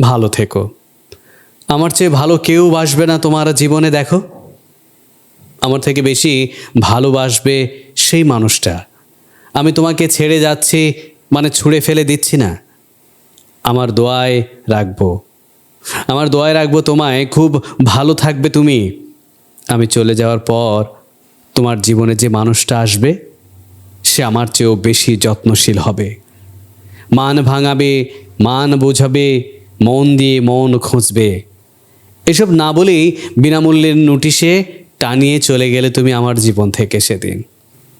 ভালো থেকো। আমার চেয়ে ভালো কেউ বাসবে না তোমার জীবনে, দেখো। আমার থেকে বেশি ভালোবাসবে সেই মানুষটা। আমি তোমাকে ছেড়ে যাচ্ছি মানে ছুঁড়ে ফেলে দিচ্ছি না। আমার দোয়ায় রাখব। আমার দোয়ায় রাখব তোমায়, খুব ভালো থাকবে তুমি। আমি চলে যাওয়ার পর তোমার জীবনে যে মানুষটা আসবে, সে আমার চেয়েও বেশি যত্নশীল হবে। মান ভাঙাবে, মান বোঝাবে মন দিয়ে মন খুঁজবে। এসব না বলেই বিনামূল্যের নোটিশে টানিয়ে চলে গেলে তুমি আমার জীবন থেকে সেদিন।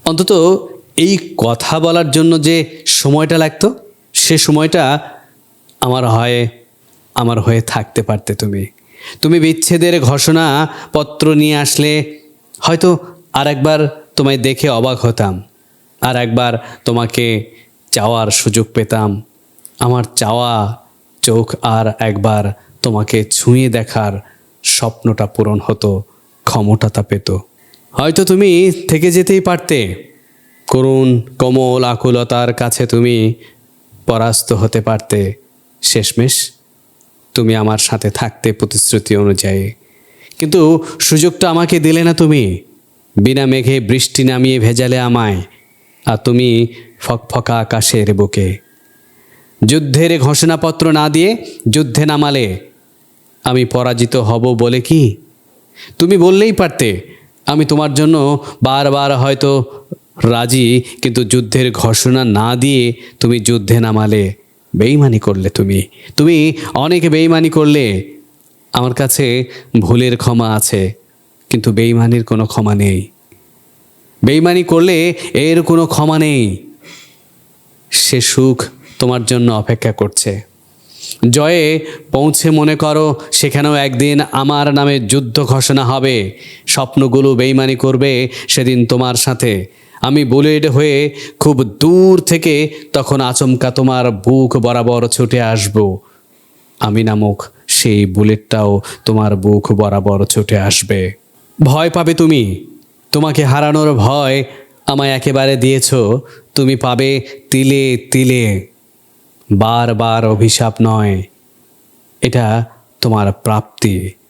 অন্তত এই কথা বলার জন্য যে সময়টা লাগতো, সে সময়টা আমার হয়, আমার হয়ে থাকতে পারতে তুমি। তুমি বিচ্ছেদের ঘোষণা পত্র নিয়ে আসলে হয়তো আর একবার তোমায় দেখে অবাক হতাম আর একবার তোমাকে চাওয়ার সুযোগ পেতাম। আমার চাওয়া চোখ আর একবার তোমাকে ছুঁয়ে দেখার স্বপ্নটা পূরণ হতো ক্ষমতাটা পেত। হয়তো তুমি থেকে যেতেই পারতে। করুণ, কমল আকুলতার কাছে তুমি পরাস্ত হতে পারতে। শেষমেশ তুমি আমার সাথে থাকতে প্রতিশ্রুতি অনুযায়ী। কিন্তু সুযোগটা আমাকে দিলে না তুমি। বিনা মেঘে বৃষ্টি নামিয়ে ভেজালে আমায়। আর তুমি ফকফকা আকাশের বুকে। যুদ্ধের ঘোষণাপত্র না দিয়ে যুদ্ধে নামালে আমি পরাজিত হব বলে কি? তুমি বললেই পারতে। আমি তোমার জন্য বারবার হয়তো রাজি, কিন্তু যুদ্ধের ঘোষণা না দিয়ে তুমি যুদ্ধে নামালে। বেইমানি করলে তুমি। তুমি অনেক বেইমানি করলে। আমার কাছে ভুলের ক্ষমা আছে, কিন্তু বেইমানির কোনো ক্ষমা নেই। বেইমানি করলে এর কোনো ক্ষমা নেই। সে সুখ তোমার জন্য অপেক্ষা করছে। জয়ে পৌঁছে মনে করো, সেখানেও একদিন আমার নামে যুদ্ধ ঘোষণা হবে। স্বপ্নগুলো বেইমানি করবে সেদিন তোমার সাথে। আমি বুলেট হয়ে খুব দূর থেকে তখন আচমকা তোমার বুক বরাবর ছুটে আসব। আমি নামক সেই বুলেটটাও তোমার বুক বরাবর ছুটে আসবে। ভয় পাবে তুমি। তোমাকে হারানোর ভয় আমায় একেবারে দিয়েছ। তুমি পাবে তিলে তিলে। বারবার অভিশাপ নয়। এটা তোমার প্রাপ্তি।